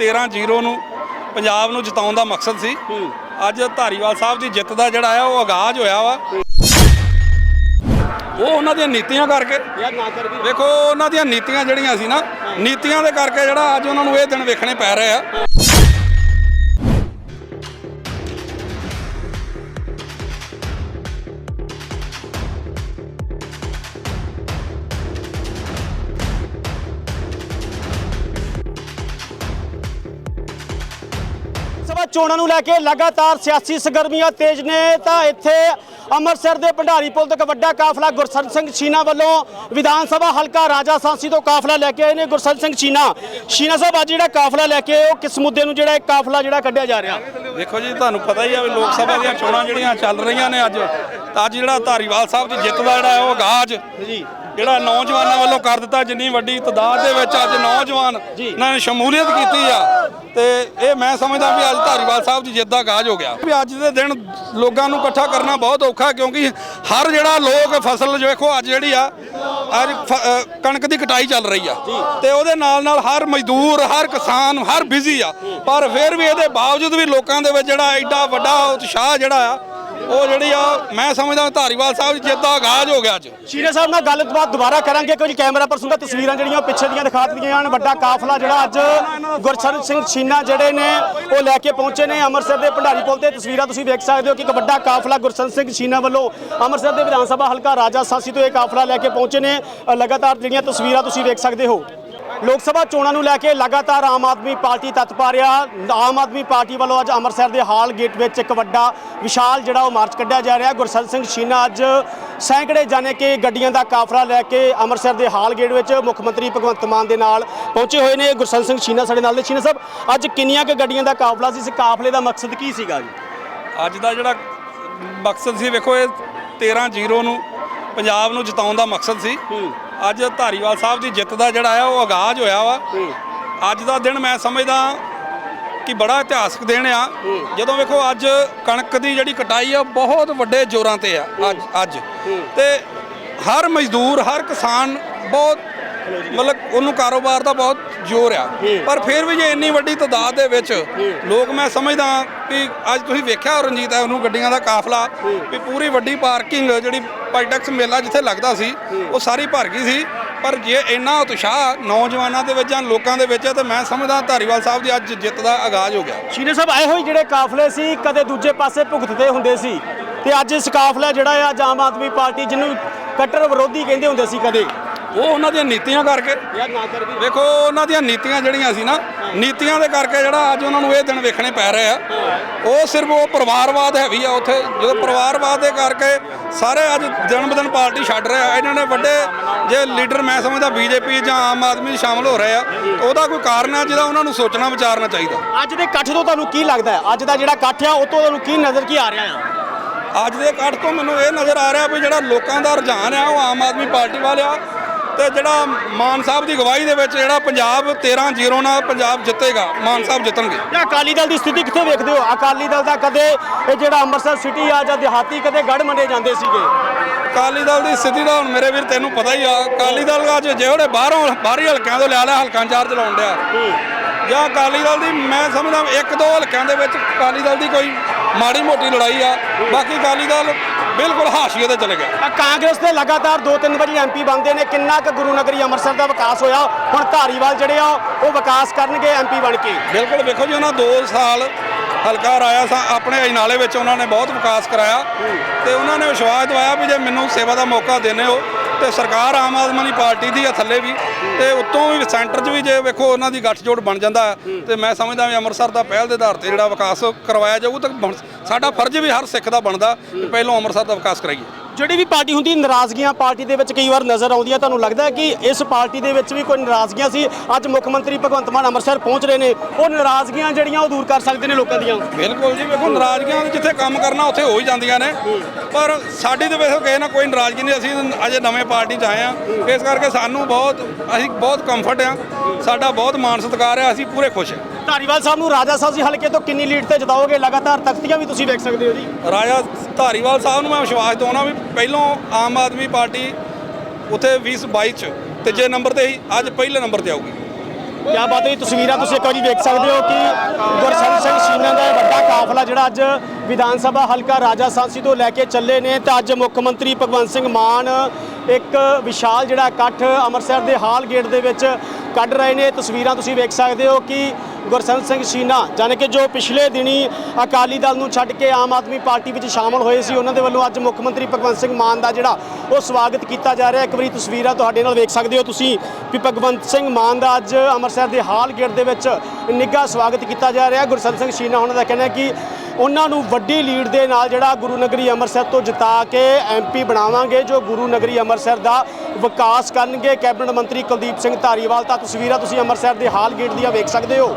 13-0 ਨੂੰ ਪੰਜਾਬ ਨੂੰ ਜਿਤਾਉਣ ਦਾ ਮਕਸਦ ਸੀ। ਅੱਜ ਧਾਰੀਵਾਲ ਸਾਹਿਬ ਦੀ ਜਿੱਤ ਦਾ ਜਿਹੜਾ ਆ ਉਹ ਆਗਾਜ਼ ਹੋਇਆ ਵਾ। ਉਹ ਉਹਨਾਂ ਦੀਆਂ ਨੀਤੀਆਂ ਕਰਕੇ। ਵੇਖੋ ਉਹਨਾਂ ਦੀਆਂ ਨੀਤੀਆਂ ਜਿਹੜੀਆਂ ਸੀ ਨਾ ਨੀਤੀਆਂ ਦੇ ਕਰਕੇ ਜਿਹੜਾ ਅੱਜ ਉਹਨਾਂ ਨੂੰ ਇਹ ਦਿਨ ਵੇਖਣੇ ਪੈ ਰਹੇ ਆ। ਚੋਣਾਂ ਨੂੰ ਲੈ ਕੇ ਲਗਾਤਾਰ ਸਿਆਸੀ ਸਰਗਰਮੀਆਂ ਤੇਜ਼ ਨੇ ਤਾਂ ਇੱਥੇ ਅੰਮ੍ਰਿਤਸਰ ਦੇ ਭੰਡਾਰੀ ਪੁਲ ਤੋਂ ਇੱਕ ਵੱਡਾ ਕਾਫਲਾ ਗੁਰਸਰਨ ਸਿੰਘ ਛੀਨਾ ਵੱਲੋਂ ਵਿਧਾਨ ਸਭਾ ਹਲਕਾ ਰਾਜਾ ਸਾਂਸੀ ਤੋਂ ਕਾਫਲਾ ਲੈ ਕੇ ਆਏ ਨੇ ਗੁਰਸਰਨ ਸਿੰਘ ਛੀਨਾ। ਛੀਨਾ ਸਾਹਿਬ ਅੱਜ ਜਿਹੜਾ ਕਾਫਲਾ ਲੈ ਕੇ ਆਏ ਉਹ ਕਿਸ ਮੁੱਦੇ ਨੂੰ ਜਿਹੜਾ ਇਹ ਕਾਫਲਾ ਜਿਹੜਾ ਕੱਢਿਆ ਜਾ ਰਿਹਾ? ਦੇਖੋ ਜੀ ਤੁਹਾਨੂੰ ਪਤਾ ਹੀ ਆ ਵੀ ਲੋਕ ਸਭਾ ਦੀਆਂ ਚੋਣਾਂ ਜਿਹੜੀਆਂ ਚੱਲ ਰਹੀਆਂ ਨੇ ਅੱਜ ਤਾਂ ਅੱਜ ਜਿਹੜਾ ਧਾਰੀਵਾਲ ਸਾਹਿਬ ਦੀ ਜਿੱਤ ਦਾ ਜਿਹੜਾ ਉਹ ਆਗਾਜ਼ ਜੀ। ਜਿਹੜਾ ਨੌਜਵਾਨਾਂ ਵੱਲੋਂ ਕਰ ਦਿੱਤਾ ਜਿੰਨੀ ਵੱਡੀ ਤਦਾਦ ਦੇ ਵਿੱਚ ਅੱਜ ਨੌਜਵਾਨ ਇਹਨਾਂ ਨੇ ਸ਼ਮੂਲੀਅਤ ਕੀਤੀ ਆ। ਤੇ ਇਹ ਮੈਂ ਸਮਝਦਾ ਵੀ ਅੱਜ ਧਾਰੀਵਾਲ ਸਾਹਿਬ ਦੀ ਜਿੱਤ ਦਾ ਆਗਾਜ਼ ਹੋ ਗਿਆ। ਵੀ ਅੱਜ ਦੇ ਦਿਨ ਲੋਕਾਂ ਨੂੰ ਇਕੱਠਾ ਕਰਨਾ ਬਹੁਤ ਔਖਾ ਕਿਉਂਕਿ ਹਰ ਜਿਹੜਾ ਲੋਕ ਫਸਲ ਵੇਖੋ ਅੱਜ ਜਿਹੜੀ ਆ ਅੱਜ ਕਣਕ ਦੀ ਕਟਾਈ ਚੱਲ ਰਹੀ ਆ। ਤੇ ਉਹਦੇ ਨਾਲ ਨਾਲ ਹਰ ਮਜ਼ਦੂਰ ਹਰ ਕਿਸਾਨ ਹਰ ਬਿਜ਼ੀ ਆ। ਪਰ ਫਿਰ ਵੀ ਇਹਦੇ ਬਾਵਜੂਦ ਵੀ ਲੋਕਾਂ ਦੇ ਵਿੱਚ ਜਿਹੜਾ ਐਡਾ ਵੱਡਾ ਉਤਸ਼ਾਹ ਜਿਹੜਾ ਆ ਉਹ ਜਿਹੜੀ ਆ, ਮੈਂ ਸਮਝਦਾ ਧਾਰੀਵਾਲ ਸਾਹਿਬ ਦੀ ਦਾ ਆਗਾਜ਼ ਹੋ ਗਿਆ ਅੱਜ। ਛੀਨਾ ਸਾਹਿਬ ਨਾਲ ਗੱਲਬਾਤ ਦੁਬਾਰਾ ਕਰਾਂਗੇ ਕੁਝ ਕੈਮਰਾ ਪਰਸਨ ਦਾ ਤਸਵੀਰਾਂ ਜਿਹੜੀਆਂ ਉਹ ਪਿੱਛੇ ਦੀਆਂ ਦਿਖਾ ਦਿੱਤੀਆਂ ਹਨ ਵੱਡਾ ਕਾਫਲਾ ਜਿਹੜਾ ਅੱਜ ਗੁਰਸਰਨ ਸਿੰਘ ਛੀਨਾ ਜਿਹੜੇ ਨੇ, ਉਹ ਲੈ ਕੇ ਪਹੁੰਚੇ ਨੇ ਅੰਮ੍ਰਿਤਸਰ ਦੇ ਭੰਡਾਰੀ ਪੁਲ ਤੇ। ਤਸਵੀਰਾਂ ਤੁਸੀਂ ਵੇਖ ਸਕਦੇ ਹੋ ਕਿ ਇੱਕ ਵੱਡਾ ਕਾਫਲਾ ਗੁਰਸਰਨ ਸਿੰਘ ਛੀਨਾ ਵੱਲੋਂ ਅੰਮ੍ਰਿਤਸਰ ਦੇ ਵਿਧਾਨ ਸਭਾ ਹਲਕਾ ਰਾਜਾ ਸਾਸੀ ਤੋਂ ਇਹ ਕਾਫਲਾ ਲੈ ਕੇ ਪਹੁੰਚੇ ਨੇ। ਲਗਾਤਾਰ ਜਿਹੜੀਆਂ ਤਸਵੀਰਾਂ ਤੁਸੀਂ ਵੇਖ ਸਕਦੇ ਹੋ। ਲੋਕ ਸਭਾ ਚੋਣਾਂ ਨੂੰ ਲੈ ਕੇ ਲਗਾਤਾਰ ਆਮ ਆਦਮੀ ਪਾਰਟੀ ਤੱਤ ਪਾ ਰਿਹਾ। ਆਮ ਆਦਮੀ ਪਾਰਟੀ ਵੱਲੋਂ ਅੱਜ ਅੰਮ੍ਰਿਤਸਰ ਦੇ ਹਾਲ ਗੇਟ ਵਿੱਚ ਇੱਕ ਵੱਡਾ ਵਿਸ਼ਾਲ ਜਿਹੜਾ ਉਹ ਮਾਰਚ ਕੱਢਿਆ ਜਾ ਰਿਹਾ। ਗੁਰਸਰਨ ਸਿੰਘ ਛੀਨਾ ਅੱਜ ਸੈਂਕੜੇ ਜਾਣੇ ਕਿ ਗੱਡੀਆਂ ਦਾ ਕਾਫਲਾ ਲੈ ਕੇ ਅੰਮ੍ਰਿਤਸਰ ਦੇ ਹਾਲ ਗੇਟ ਵਿੱਚ ਮੁੱਖ ਮੰਤਰੀ ਭਗਵੰਤ ਮਾਨ ਦੇ ਨਾਲ ਪਹੁੰਚੇ ਹੋਏ ਨੇ। ਗੁਰਸਰਨ ਸਿੰਘ ਛੀਨਾ ਸਾਡੇ ਨਾਲ ਨੇ। ਛੀਨਾ ਸਾਹਿਬ ਅੱਜ ਕਿੰਨੀਆਂ ਕੁ ਗੱਡੀਆਂ ਦਾ ਕਾਫਲਾ ਸੀ? ਇਸ ਕਾਫਲੇ ਦਾ ਮਕਸਦ ਕੀ ਸੀਗਾ ਜੀ? ਅੱਜ ਦਾ ਜਿਹੜਾ ਮਕਸਦ ਸੀ ਵੇਖੋ ਇਹ 13-0 ਨੂੰ ਪੰਜਾਬ ਨੂੰ ਜਿਤਾਉਣ ਦਾ ਮਕਸਦ ਸੀ। ਅੱਜ ਧਾਰੀਵਾਲ ਸਾਹਿਬ ਦੀ ਜਿੱਤ ਦਾ ਜਿਹੜਾ ਆ ਉਹ ਆਗਾਜ਼ ਹੋਇਆ ਵਾ। ਅੱਜ ਦਾ ਦਿਨ ਮੈਂ ਸਮਝਦਾ ਕਿ ਬੜਾ ਇਤਿਹਾਸਕ ਦਿਨ ਆ। ਜਦੋਂ ਵੇਖੋ ਅੱਜ ਕਣਕ ਦੀ ਜਿਹੜੀ ਕਟਾਈ ਆ ਬਹੁਤ ਵੱਡੇ ਜ਼ੋਰਾਂ ਤੇ ਆ ਅੱਜ ਅੱਜ। ਤੇ ਹਰ ਮਜ਼ਦੂਰ ਹਰ ਕਿਸਾਨ ਬਹੁਤ ਮਤਲਬ ਉਹਨੂੰ ਕਾਰੋਬਾਰ ਦਾ ਬਹੁਤ ਜ਼ੋਰ ਆ। ਪਰ ਫਿਰ ਵੀ ਜੇ ਇੰਨੀ ਵੱਡੀ ਤਾਦਾਦ ਦੇ ਵਿੱਚ ਲੋਕ ਮੈਂ ਸਮਝਦਾ ਵੀ ਅੱਜ ਤੁਸੀਂ ਵੇਖਿਆ ਰਣਜੀਤ ਹੈ ਉਹਨੂੰ ਗੱਡੀਆਂ ਦਾ ਕਾਫਲਾ ਵੀ ਪੂਰੀ ਵੱਡੀ ਪਾਰਕਿੰਗ ਜਿਹੜੀ ਪਾਈਟੈਕਸ ਮੇਲਾ ਜਿੱਥੇ ਲੱਗਦਾ ਸੀ ਉਹ ਸਾਰੀ ਭਰ ਗਈ ਸੀ। ਪਰ ਜੇ ਇੰਨਾ ਉਤਸ਼ਾਹ ਨੌਜਵਾਨਾਂ ਦੇ ਵਿੱਚ ਜਾਂ ਲੋਕਾਂ ਦੇ ਵਿੱਚ ਹੈ ਤਾਂ ਮੈਂ ਸਮਝਦਾ ਧਾਰੀਵਾਲ ਸਾਹਿਬ ਦੀ ਅੱਜ ਜਿੱਤ ਦਾ ਆਗਾਜ਼ ਹੋ ਗਿਆ। ਸ਼ੀਨੇ ਸਾਹਿਬ ਆਏ ਹੋਏ ਜਿਹੜੇ ਕਾਫਲੇ ਸੀ ਕਦੇ ਦੂਜੇ ਪਾਸੇ ਭੁਗਤਦੇ ਹੁੰਦੇ ਸੀ। ਤੇ ਅੱਜ ਇਸ ਕਾਫਲਾ ਜਿਹੜਾ ਹੈ ਅੱਜ ਆਮ ਆਦਮੀ ਪਾਰਟੀ ਜਿਹਨੂੰ ਕੱਟਰ ਵਿਰੋਧੀ ਕਹਿੰਦੇ ਹੁੰਦੇ ਸੀ ਕਦੇ। ਉਹ ਉਹਨਾਂ ਦੀਆਂ ਨੀਤੀਆਂ ਕਰਕੇ ਵੀ ਵੇਖੋ ਉਹਨਾਂ ਦੀਆਂ ਨੀਤੀਆਂ ਜਿਹੜੀਆਂ ਸੀ ਨਾ ਨੀਤੀਆਂ ਦੇ ਕਰਕੇ ਜਿਹੜਾ ਅੱਜ ਉਹਨਾਂ ਨੂੰ ਇਹ ਦਿਨ ਵੇਖਣੇ ਪੈ ਰਹੇ ਆ। ਉਹ ਸਿਰਫ ਉਹ ਪਰਿਵਾਰਵਾਦ ਹੈਵੀ ਆ ਉੱਥੇ। ਜਦੋਂ ਪਰਿਵਾਰਵਾਦ ਦੇ ਕਰਕੇ ਸਾਰੇ ਅੱਜ ਦਿਨ ਬਦਨ ਪਾਰਟੀ ਛੱਡ ਰਹੇ ਆ ਇਹਨਾਂ ਨੇ ਵੱਡੇ ਜੇ ਲੀਡਰ ਮੈਂ ਸਮਝਦਾ ਬੀਜੇਪੀ ਜਾਂ ਆਮ ਆਦਮੀ ਸ਼ਾਮਲ ਹੋ ਰਹੇ ਆ ਉਹਦਾ ਕੋਈ ਕਾਰਨ ਆ ਜਿਹਦਾ ਉਹਨਾਂ ਨੂੰ ਸੋਚਣਾ ਵਿਚਾਰਨਾ ਚਾਹੀਦਾ। ਅੱਜ ਦੇ ਇਕੱਠ ਤੋਂ ਤੁਹਾਨੂੰ ਕੀ ਲੱਗਦਾ ਹੈ? ਅੱਜ ਦਾ ਜਿਹੜਾ ਇਕੱਠ ਆ ਉਹ ਤੋਂ ਤੁਹਾਨੂੰ ਕੀ ਨਜ਼ਰ ਕੀ ਆ ਰਿਹਾ ਆ? ਅੱਜ ਦੇ ਇਕੱਠ ਤੋਂ ਮੈਨੂੰ ਇਹ ਨਜ਼ਰ ਆ ਰਿਹਾ ਵੀ ਜਿਹੜਾ ਲੋਕਾਂ ਦਾ ਰੁਝਾਨ ਆ ਉਹ ਆਮ ਆਦਮੀ ਪਾਰਟੀ ਵੱਲ ਆ ਤੇ ਜਿਹੜਾ ਮਾਨ ਸਾਹਿਬ ਦੀ ਅਗਵਾਈ ਦੇ ਵਿੱਚ ਜਿਹੜਾ ਪੰਜਾਬ 13-0 ਨਾਲ ਪੰਜਾਬ ਜਿੱਤੇਗਾ ਮਾਨ ਸਾਹਿਬ ਜਿੱਤਣਗੇ। ਜਾਂ ਅਕਾਲੀ ਦਲ ਦੀ ਸਥਿਤੀ ਕਿੱਥੇ ਵੇਖਦੇ ਹੋ? ਅਕਾਲੀ ਦਲ ਦਾ ਕਦੇ ਇਹ ਜਿਹੜਾ ਅੰਮ੍ਰਿਤਸਰ ਸਿਟੀ ਆ ਜਾਂ ਦਿਹਾਤੀ ਕਦੇ ਗੜ ਮੰਡੇ ਜਾਂਦੇ ਸੀਗੇ? ਅਕਾਲੀ ਦਲ ਦੀ ਸਥਿਤੀ ਦਾ ਹੁਣ ਮੇਰੇ ਵੀਰ ਤੈਨੂੰ ਪਤਾ ਹੀ ਆ ਅਕਾਲੀ ਦਲ ਅੱਜ ਜਿਹੜੇ ਬਾਹਰੋਂ ਬਾਹਰੀ ਹਲਕਿਆਂ ਤੋਂ ਲਿਆ ਲਿਆ ਹਲਕਾਂ ਚਾਰਜ ਲਾਉਣ ਡਿਆ। ਜਾਂ ਅਕਾਲੀ ਦਲ ਦੀ ਮੈਂ ਸਮਝਦਾ ਇੱਕ ਦੋ ਹਲਕਿਆਂ ਦੇ ਵਿੱਚ ਅਕਾਲੀ ਦਲ ਦੀ ਕੋਈ ਮਾੜੀ ਮੋਟੀ ਲੜਾਈ ਆ। ਬਾਕੀ ਅਕਾਲੀ ਦਲ ਬਿਲਕੁਲ ਹਾਸ਼ੀਏ ਤੇ ਚਲੇ ਗਿਆ ਆ ਕਾਂਗਰਸ ਦੇ ਲਗਾਤਾਰ ਦੋ ਤਿੰਨ ਵਾਰੀ ਐਮਪੀ ਬਣਦੇ ਨੇ। ਕਿੰਨਾ ਕੁ ਗੁਰੂ ਨਗਰੀ ਅੰਮ੍ਰਿਤਸਰ ਦਾ ਵਿਕਾਸ ਹੋਇਆ? ਹੁਣ ਧਾਰੀਵਾਲ ਜਿਹੜੇ ਆ ਉਹ ਵਿਕਾਸ ਕਰਨਗੇ ਐਮਪੀ ਬਣ ਕੇ। ਬਿਲਕੁਲ ਵੇਖੋ ਜੀ ਉਹਨਾਂ 2 ਸਾਲ ਹਲਕਾ ਰਾਇਆ ਸਾ ਆਪਣੇ ਅਜਨਾਲੇ ਵਿੱਚ ਉਹਨਾਂ ਨੇ ਬਹੁਤ ਵਿਕਾਸ ਕਰਾਇਆ। ਤੇ ਉਹਨਾਂ ਨੇ ਵਿਸ਼ਵਾਸ ਦਿਵਾਇਆ ਵੀ ਜੇ ਮੈਨੂੰ ਸੇਵਾ ਦਾ ਮੌਕਾ ਦੇਣੇ ਹੋ ਤੇ ਸਰਕਾਰ ਆਮ ਆਦਮੀ ਪਾਰਟੀ ਦੀ ਆ ਥੱਲੇ ਵੀ। ਤੇ ਉੱਤੋਂ ਵੀ ਸੈਂਟਰ 'ਚ ਵੀ ਜੇ ਵੇਖੋ ਉਹਨਾਂ ਦੀ ਗੱਠਜੋੜ ਬਣ ਜਾਂਦਾ ਤੇ ਮੈਂ ਸਮਝਦਾ ਵੀ ਅੰਮ੍ਰਿਤਸਰ ਦਾ ਪਹਿਲ ਦੇ ਆਧਾਰ ਤੇ ਜਿਹੜਾ ਵਿਕਾਸ ਕਰਵਾਇਆ ਜਾਊ ਤਾਂ ਸਾਡਾ ਫਰਜ਼ ਵੀ ਹਰ ਸਿੱਖ ਦਾ ਬਣਦਾ ਕਿ ਪਹਿਲੋਂ ਅੰਮ੍ਰਿਤਸਰ ਦਾ ਵਿਕਾਸ ਕਰਾਈਏ। ਜਿਹੜੀ ਵੀ ਪਾਰਟੀ ਹੁੰਦੀ ਨਾਰਾਜ਼ਗੀਆਂ ਪਾਰਟੀ ਦੇ ਵਿੱਚ ਕਈ ਵਾਰ ਨਜ਼ਰ ਆਉਂਦੀਆਂ ਤੁਹਾਨੂੰ ਲੱਗਦਾ ਹੈ ਕਿ ਇਸ ਪਾਰਟੀ ਦੇ ਵਿੱਚ ਵੀ ਕੋਈ ਨਾਰਾਜ਼ਗੀਆਂ ਸੀ? ਅੱਜ ਮੁੱਖ ਮੰਤਰੀ ਭਗਵੰਤ ਮਾਨ ਅੰਮ੍ਰਿਤਸਰ ਪਹੁੰਚ ਰਹੇ ਨੇ। ਉਹ ਨਾਰਾਜ਼ਗੀਆਂ ਜਿਹੜੀਆਂ ਉਹ ਦੂਰ ਕਰ ਸਕਦੇ ਨੇ ਲੋਕਾਂ ਦੀਆਂ? ਬਿਲਕੁਲ ਜੀ ਵੇਖੋ ਨਾਰਾਜ਼ਗੀਆਂ ਜਿੱਥੇ ਕੰਮ ਕਰਨਾ ਉੱਥੇ ਹੋ ਹੀ ਜਾਂਦੀਆਂ ਨੇ। ਪਰ ਸਾਡੀ ਤੇ ਵੇਖੋ ਕਿਸੇ ਨਾਲ ਕੋਈ ਨਾਰਾਜ਼ਗੀ ਨਹੀਂ ਅਸੀਂ ਅਜੇ ਨਵੇਂ ਪਾਰਟੀ 'ਚ ਆਏ ਆ ਇਸ ਕਰਕੇ ਸਾਨੂੰ ਬਹੁਤ ਅਸੀਂ ਬਹੁਤ ਕੰਫਰਟ ਆ ਸਾਡਾ ਬਹੁਤ ਮਾਣ ਸਤਿਕਾਰ ਆ ਅਸੀਂ ਪੂਰੇ ਖੁਸ਼ ਹਾਂ। ਧਾਰੀਵਾਲ ਸਾਹਿਬ ਨੂੰ ਰਾਜਾ ਸਾਹਿਬ ਜੀ ਹਲਕੇ ਤੋਂ ਕਿੰਨੀ ਲੀਡ ਤੇ ਜਿਤਾਓਗੇ? ਲਗਾਤਾਰ ਤਖਤੀਆਂ ਵੀ ਤੁਸੀਂ ਵੇਖ ਸਕਦੇ ਹੋ ਜੀ। ਰਾਜਾ ਧਾਰੀਵਾਲ ਸਾਹਿਬ ਨੂੰ ਮੈਂ ਵਿਸ਼ਵਾਸ ਦਿਵਾਉਣਾ ਵੀ ਪਹਿਲੋਂ ਆਮ ਆਦਮੀ ਪਾਰਟੀ ਉੱਥੇ 20 22 ਚ ਤੀਜੇ ਨੰਬਰ ਤੇ ਹੀ ਅੱਜ ਪਹਿਲੇ ਨੰਬਰ ਤੇ ਆਊਗੀ। ਕਿਆ ਬਾਤ ਹੈ ਤਸਵੀਰਾਂ ਤੁਸੀਂ ਇੱਕ ਵਾਰੀ ਵੇਖ ਸਕਦੇ ਹੋ ਕਿ ਗੁਰਸੰਤ ਸਿੰਘ ਸ਼ੀਨਾ ਦਾ ਇਹ ਵੱਡਾ ਕਾਫਲਾ ਜਿਹੜਾ ਅੱਜ ਵਿਧਾਨ ਸਭਾ ਹਲਕਾ ਰਾਜਾ ਸਾਂਸੀ ਤੋਂ ਲੈ ਕੇ ਚੱਲੇ ਨੇ ਤਾਂ ਅੱਜ ਮੁੱਖ ਮੰਤਰੀ ਭਗਵੰਤ ਸਿੰਘ ਮਾਨ ਇੱਕ ਵਿਸ਼ਾਲ ਜਿਹੜਾ ਇਕੱਠ ਅੰਮ੍ਰਿਤਸਰ ਦੇ ਹਾਲ ਗੇਟ ਦੇ ਵਿੱਚ ਕੱਢ ਰਹੇ ਨੇ। ਤਸਵੀਰਾਂ ਤੁਸੀਂ ਵੇਖ ਸਕਦੇ ਹੋ ਕਿ ਗੁਰਸੰਤ ਸਿੰਘ ਸ਼ੀਨਾ, ਜਾਣੀ ਕਿ ਜੋ ਪਿਛਲੇ ਦਿਨੀ ਅਕਾਲੀ ਦਲ ਨੂੰ ਛੱਡ ਕੇ ਆਮ ਆਦਮੀ ਪਾਰਟੀ ਵਿੱਚ ਸ਼ਾਮਲ ਹੋਏ ਸੀ, ਉਹਨਾਂ ਦੇ ਵੱਲੋਂ ਅੱਜ ਮੁੱਖ ਮੰਤਰੀ ਭਗਵੰਤ ਸਿੰਘ ਮਾਨ ਦਾ ਜਿਹੜਾ ਉਹ ਸਵਾਗਤ ਕੀਤਾ ਜਾ ਰਿਹਾ। ਇੱਕ ਵਾਰੀ ਤਸਵੀਰਾਂ ਤੁਹਾਡੇ ਨਾਲ ਵੇਖ ਸਕਦੇ ਹੋ ਤੁਸੀਂ ਵੀ ਭਗਵੰਤ ਸਿੰਘ ਮਾਨ ਦਾ ਅੱਜ ਅੰਮ੍ਰਿਤਸਰ ਦੇ ਹਾਲ ਗੇਟ ਦੇ ਵਿੱਚ ਨਿੱਘਾ ਸਵਾਗਤ ਕੀਤਾ ਜਾ ਰਿਹਾ। ਗੁਰਸੰਤ ਸਿੰਘ ਸ਼ੀਨਾ ਉਹਨਾਂ ਦਾ ਕਹਿਣਾ ਕਿ ਉਹਨਾਂ ਨੂੰ ਵੱਡੀ ਲੀਡ ਦੇ ਨਾਲ ਜਿਹੜਾ ਗੁਰੂ ਨਗਰੀ ਅੰਮ੍ਰਿਤਸਰ ਤੋਂ ਜਿਤਾ ਕੇ ਐਮਪੀ ਬਣਾਵਾਂਗੇ, ਜੋ ਗੁਰੂ ਨਗਰੀ ਅੰਮ੍ਰਿਤਸਰ ਦਾ ਵਿਕਾਸ ਕਰਨਗੇ। ਕੈਬਨਿਟ ਮੰਤਰੀ ਕੁਲਦੀਪ ਸਿੰਘ ਧਾਰੀਵਾਲ, ਤਾਂ ਤਸਵੀਰਾਂ ਤੁਸੀਂ ਅੰਮ੍ਰਿਤਸਰ ਦੇ ਹਾਲ ਗੇਟ ਦੀਆਂ ਵੇਖ ਸਕਦੇ ਹੋ।